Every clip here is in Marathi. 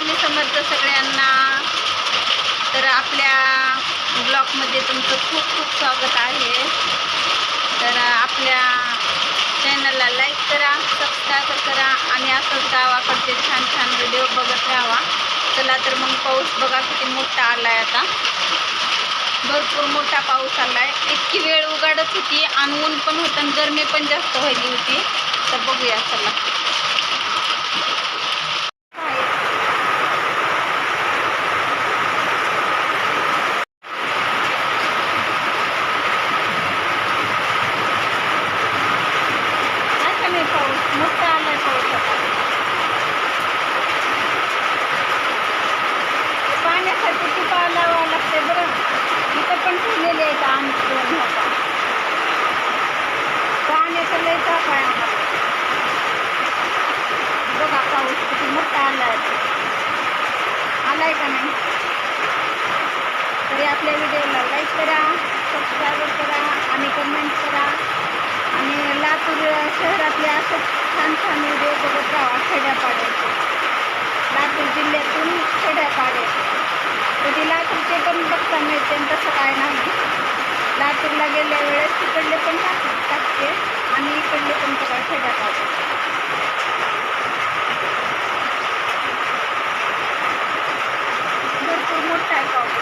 स्वामी समर्थ सगळ्यांना. तर आपल्या ब्लॉगमध्ये तुमचं खूप खूप स्वागत आहे. तर आपल्या चॅनलला लाईक करा सबस्क्राईब करा आणि असंच गावाकडचे छान छान व्हिडिओ बघत राहावा. चला तर मग पाऊस बघा किती मोठा आला आहे आता. भरपूर मोठा पाऊस आला आहे इतकी वेळ उगाडत होती आणि ऊन पण होतं आणि गरमी पण जास्त व्हायली होती. तर बघूया चला काय का नाही पाऊस मोठा आलाय पाऊस आता ते पाण्यासाठी टिपा लावावं लागते बरं इथं पण ठेवलेले आहेत आमची दोन होता पाण्याचं काय बघा पाऊस किती मोठा आलाय आलाय का नाही? तरी आपल्या व्हिडिओला लाईक करा सबस्क्राईब करा आणि कमेंट करा. आणि लातूर शहरातल्या असं छान छान व्हिडिओ बघत राहा खेड्यापाड्याचे. लातूर जिल्ह्यातून खेड्यापाड्याचे. कधी लातूरचे पण बघता मिळते आणि तसं काय नाही. लातूरला गेल्या वेळेस तिकडले पण टाक टाकते आणि इकडले पण बघा खेड्यापाड्याचे भरपूर मोठा आहे पाऊस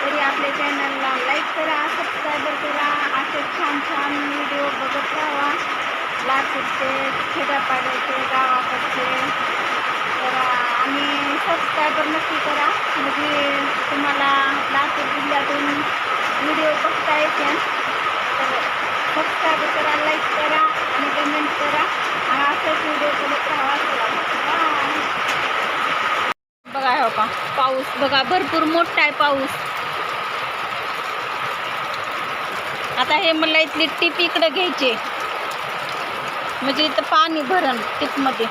तरी आपल्या चॅनलला लाईक करा सबस्क्राईबर करा असे छान छान व्हिडिओ बघत राहा लातूरचे खेड्यापाड्याचे गावाकडचे तर आणि सबस्क्रायबर नक्की करा म्हणजे तुम्हाला लातूर जिल्ह्यातून व्हिडिओ बघता येते. तर सबस्क्राईब करा लाईक करा आणि कमेंट करा. आणि असंच व्हिडिओ बघत राहा. बघा हो का पाऊस. बघा भरपूर मोठा आहे पाऊस. आता हे मला इथली टीप इकडं घ्यायची म्हणजे इथं पाणी भरण टीपमध्ये.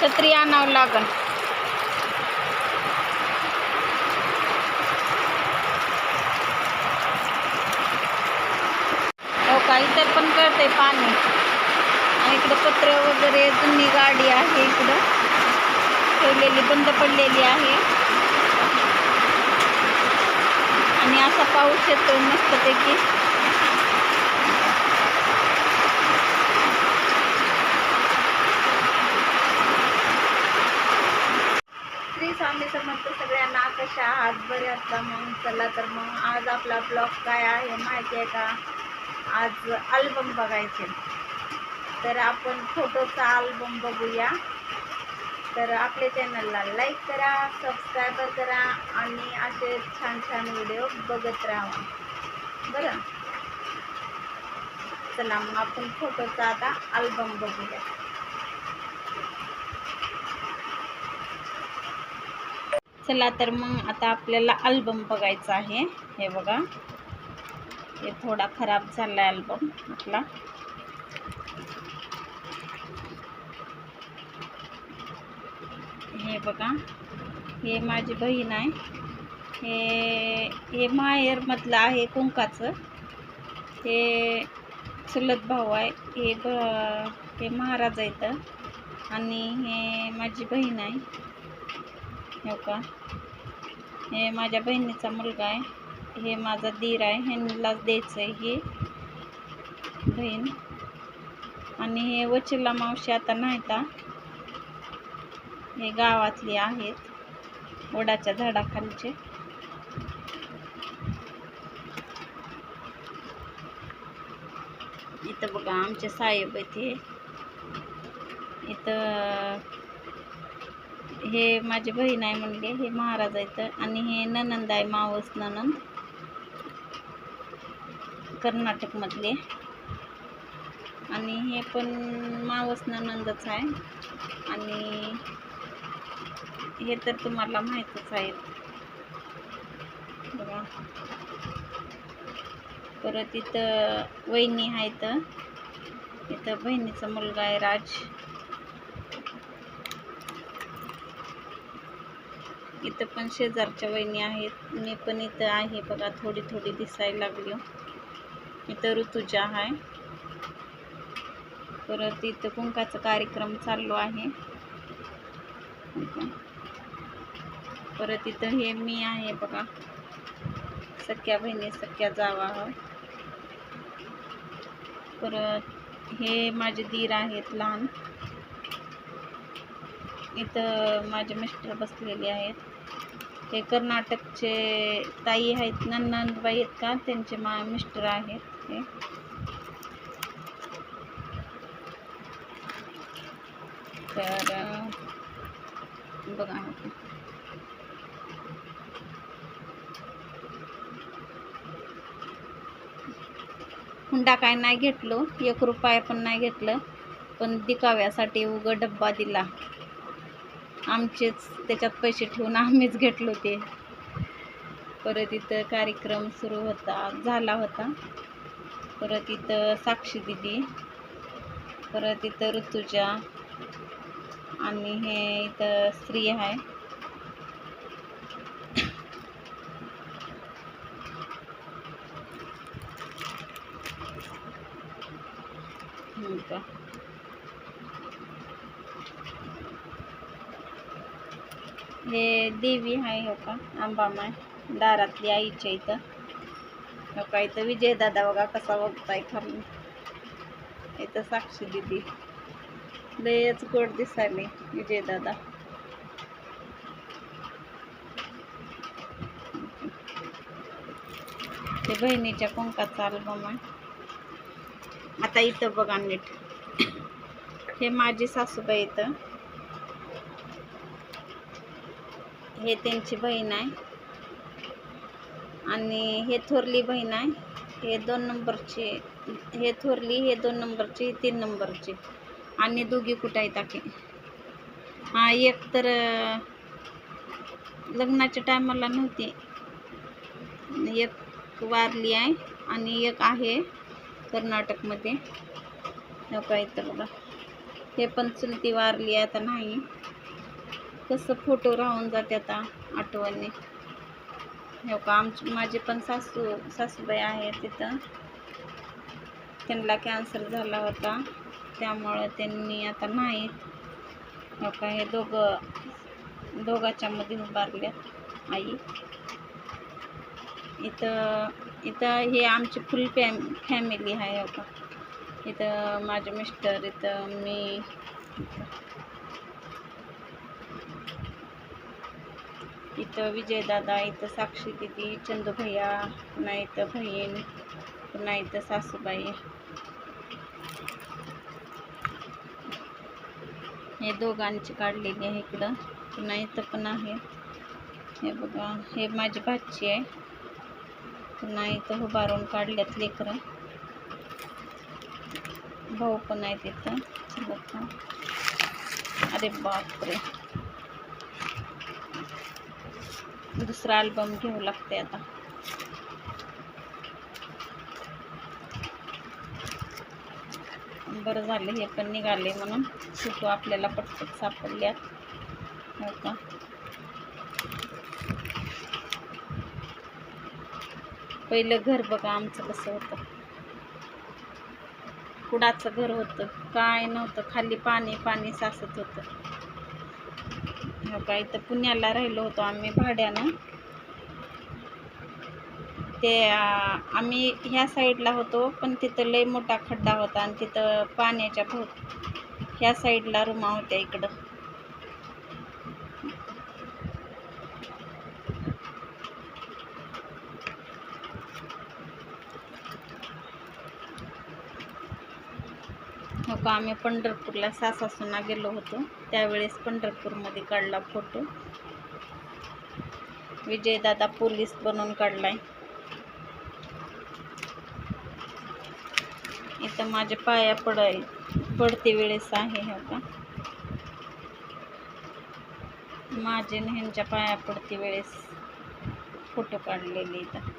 छत्री आणावं लागन. हो का? इतर पण करते पाणी. आणि इकडं पत्र वगैरे जुनी गाडी आहे इकडं. ठेवलेली बंद पडलेली आहे. आणि असा पाऊस येतो मस्तपैकी श्री स्वामी समर्थ सगळ्यांना कशा आहात बरे असला मग चला तर मग आज आपला ब्लॉग काय आहे माहिती आहे का? आज अल्बम बघायचे. तर आपण फोटोचा अल्बम बघूया. तर आपल्या चॅनलला लाईक करा सबस्क्रायबर करा आणि असे छान छान व्हिडिओ बघत राहा. बरं? चला मग आपण फोटोचा आता अल्बम बघूया. चला तर मग आता आपल्याला अल्बम बघायचा आहे. हे बघा. हे थोडा खराब झाला आहे अल्बम आपला. हे बघा. हे माझी बहीण आहे. हे हे माहेरमधलं आहे कुंकाचं. हे चुलत भाऊ आहे. हे ब हे महाराज आहेत. आणि हे माझी बहीण आहे. हो का? हे माझ्या बहिणीचा मुलगा आहे. हे माझा दीर आहे. ह्यांनाच द्यायचं आहे हे बहीण. आणि हे वचिला मावशी आता नाहीता. हे गावातली आहेत. वडाच्या झाडाखालचे. इथं बघा आमचे साहेब आहेत हे. इथं हे माझी बहीण आहे म्हणले हे महाराज आहेत. आणि हे ननंद आहे मावस ननंद. कर्नाटकमधले. आणि हे पण मावस ननंदच आहे. आणि हे तर तुम्हाला माहीतच आहे. बघा. परत इथं वहिनी आहेत. इथं बहिणीचा मुलगा आहे राज. इथं पण शेजारच्या वहिनी आहेत. मी पण इथं आहे बघा थोडी थोडी दिसायला लागली हो. इथं ऋतुजा आहे परत इथं कुंकाचा कार्यक्रम चालू आहे. परत इथं हे मी आहे बघा. सख्या बहिणी सख्या जावा आहोत परत हे माझे दीर आहेत लहान. इथं माझे मिस्टर बसलेले आहेत. हे कर्नाटकचे ताई आहेत नंदनबाई आहेत का? त्यांचे मा मिस्टर आहेत हे तर बघा हुंडा काय नाही घेतलो एक रुपया पण नाही घेतलं पण दिकाव्यासाठी उग डब्बा दिला. आमचेच त्याच्यात पैसे ठेवून आम्हीच घेतलो ते. परत इथं कार्यक्रम सुरू होता झाला होता. परत इथं साक्षी दिदी परत इथं ऋतुजा आणि हे इथं स्त्री आहे हम्म का. हे देवी आहे हो का? आंबामाय दारातली आईच्या इथं. हो का? इथं विजय दादा बघा कसा बघताय खाली. इथं साक्षी दिदी. लयच गोड दिसायले विजय दादा. ते बहिणीच्या कुंकाचा अल्बम आहे. आता इथं बघा नीट. हे माझी सासूबाई इथं. हे त्यांची बहीण आहे. आणि हे थोरली बहीण आहे. हे दोन नंबरची हे थोरली हे दोन नंबरची हे तीन नंबरची. आणि दोघी कुठं आहेत टाके हा एक तर लग्नाच्या टायमाला नव्हती. एक वारली आहे आणि एक आहे कर्नाटकमध्ये. नको का बघा हे पण चुलती वारली आहे आता नाही. कसं फोटो राहून जाते आता आठवणी. हो का आमची माझे पण सासू सासूबाई आहे तिथं. त्यांना कॅन्सर झाला होता. त्यामुळं त्यांनी आता नाहीत हो का हे दोघं दोघाच्या मध्ये उभारल्यात आई. इथं इथं हे आमची फुल फॅम फॅमिली आहे हो का इथं माझे मिस्टर इथं मी. इथं विजयदादा इथं साक्षी दिदी चंदू भैया पुन्हा इथं बहीण पुन्हा इथं सासूबाई. हे दोघांची काढलेली आहे इकडं. पुन्हा इथं पण आहे. हे बघा हे माझी भाची आहे. पुन्हा इथं उभारून काढल्यात लेकरं. भाऊ पण आहे तिथं बघा. अरे बापरे. दुसरा अल्बम घेऊ लागते आता. बरं झालं हे पण निघाले म्हणून. सुटू आपल्याला पटपट सापडल्यात. हो का? पहिलं घर बघा आमचं कसं होतं. कुडाचं घर होतं. काय नव्हतं खाली पाणी पाणी साचत होतं. काय इथं पुण्याला राहिलो होतो आम्ही भाड्यानं. ते आम्ही ह्या साईडला होतो पण तिथं लय मोठा खड्डा होता आणि तिथं पाण्याच्या भोत ह्या साईडला रुमा होत्या इकडं. हो आम्ही पंढरपूरला सासासुना गेलो होतो. त्यावेळेस पंढरपूरमध्ये काढला फोटो विजयदादा पोलीस बनून काढलाय. इथं माझ्या पाया पडाय पडते वेळेस आहे होता माझे नेहमीच्या पाया पडते वेळेस फोटो काढलेले इथं.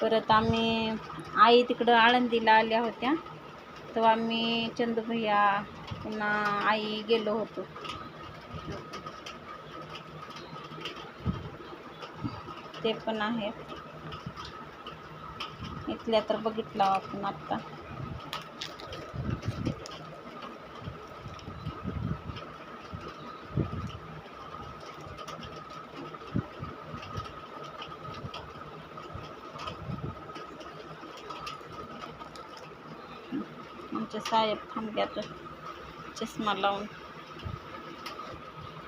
परत आम्ही आई तिकडं आळंदीला आल्या होत्या. तेव्हा आम्ही चंदू भैया पुन्हा आई गेलो होतो. ते पण आहेत इथल्या तर बघितला आपण आत्ता आमचे साहेब थांबल्यात. चष्मा लावून.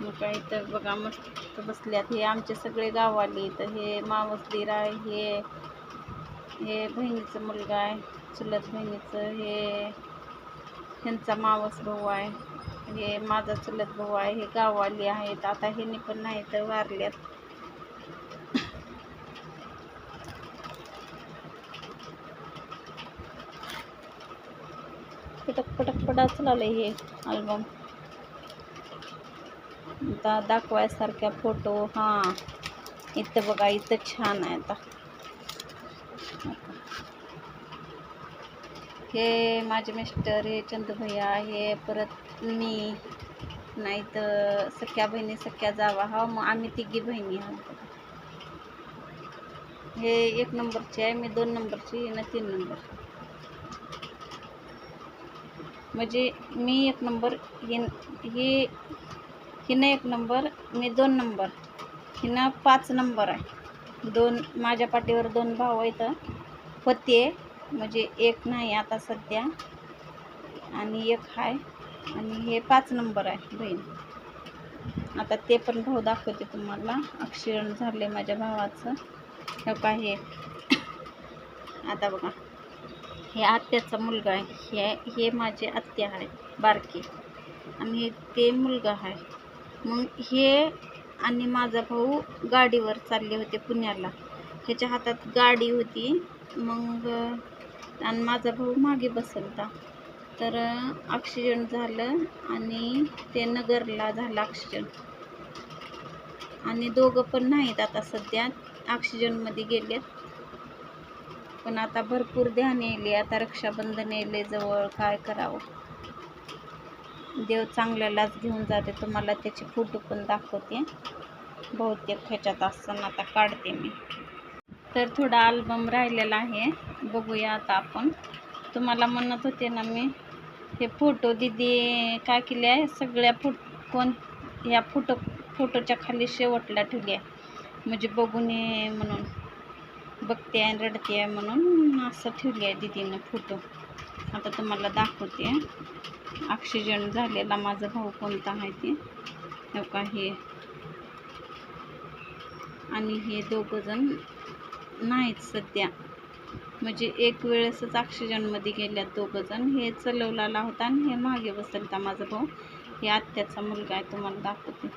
मग काय तर बघा मस्त बसल्यात. हे आमचे सगळे गाववाले तर हे मावसदीर आहे हे हे बहिणीचं मुलगा आहे चुलत बहिणीचं. हे ह्यांचा मावस भाऊ आहे. हे माझा चुलत भाऊ आहे. हे गाववाले आहेत. आता ह्यांनी पण नाही तर वारल्यात. पटक पटक पटाच लावलंय हे अल्बम आता दाखवायसारख्या फ़ोटो हाँ इथं बघा इथं छान आहे आता हे माझे मिस्टर हे चंदूभैया हे परत मी नाही तर सख्या बहिणी सख्या जावा हा मग आम्ही तिघी बहिणी आहोत. हे एक नंबरची आहे मी दोन नंबरची ना तीन नंबर म्हणजे मी एक नंबर हिन ही हिनं एक नंबर मी दोन नंबर. हिनं पाच नंबर आहे. दोन माझ्या पाठीवर दोन भाव आहेत. होते म्हणजे एक नाही आता सध्या. आणि एक आहे आणि हे पाच नंबर आहे बहीण. आता ते पण भाऊ दाखवते तुम्हाला. अक्षरण झाले माझ्या भावाचं. हे काय हे. आता बघा. हे आत्याचा मुलगा आहे. हे हे माझे आत्या आहे बारके. आणि हे ते मुलगा आहे. मग हे आणि माझा भाऊ गाडीवर चालले होते पुण्याला. ह्याच्या हातात गाडी होती. मग आणि माझा भाऊ मागे बसलता. तर ॲक्सिडेंट झालं आणि ते नगरला झालं ॲक्सिडेंट आणि दोघं पण नाहीत आता सध्या. ऑक्सिजनमध्ये गेलेत. पण आता भरपूर ध्यान येईल आता रक्षाबंधन येईल जवळ काय करावं? देव चांगल्यालाच घेऊन जाते तुम्हाला त्याचे फोटो पण दाखवते. बहुतेक ह्याच्यात असताना आता काढते मी. तर थोडा अल्बम राहिलेला आहे बघूया आता आपण. तुम्हाला म्हणत होते ना मी हे फोटो दिदी काय केले आहे? सगळ्या फुट कोण ह्या फोटो फोटोच्या खाली शेवटला ठेवली आहे. म्हणजे बघून म्हणून. बघते आहे रडते आहे म्हणून असं ठेवली आहे दिदीनं फोटो. आता तुम्हाला दाखवते. ऑक्सिजन झालेला माझा भाऊ कोणता आहे ते. हो का हे. आणि हे दोघंजण नाहीत सध्या. म्हणजे एक वेळेसच ऑक्सिजनमध्ये गेल्यात दोघंजण हे चलवलेला होता आणि हे मागे बसलता माझा भाऊ. हे आत्याचा मुलगा आहे तुम्हाला दाखवते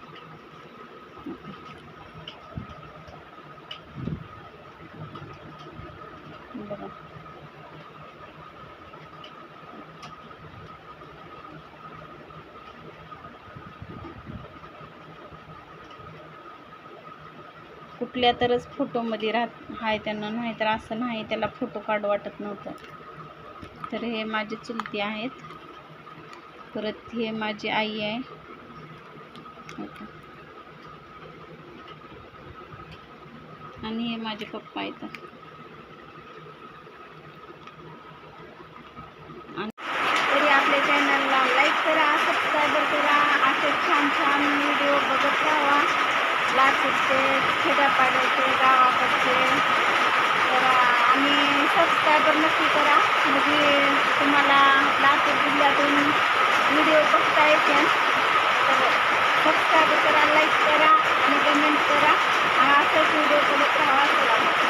बघा कुठल्या तरच फोटोमध्ये राहत आहे त्यांना नाही तर असं नाही त्याला फोटो काढू वाटत नव्हतं. तर हे माझे चुलती आहेत. परत हे माझी आई आहे. हो आणि हे माझे पप्पा आहेत. फिरते खेड्यापाड्याचे गावाकडचे. तर आणि सबस्क्रायबर नक्की करा. म्हणजे तुम्हाला लातूर जिल्ह्यातून व्हिडिओ बघता येते. तर सबस्क्राईब करा लाईक करा आणि कमेंट करा. आणि असंच व्हिडिओ करत राहा. असं लागतं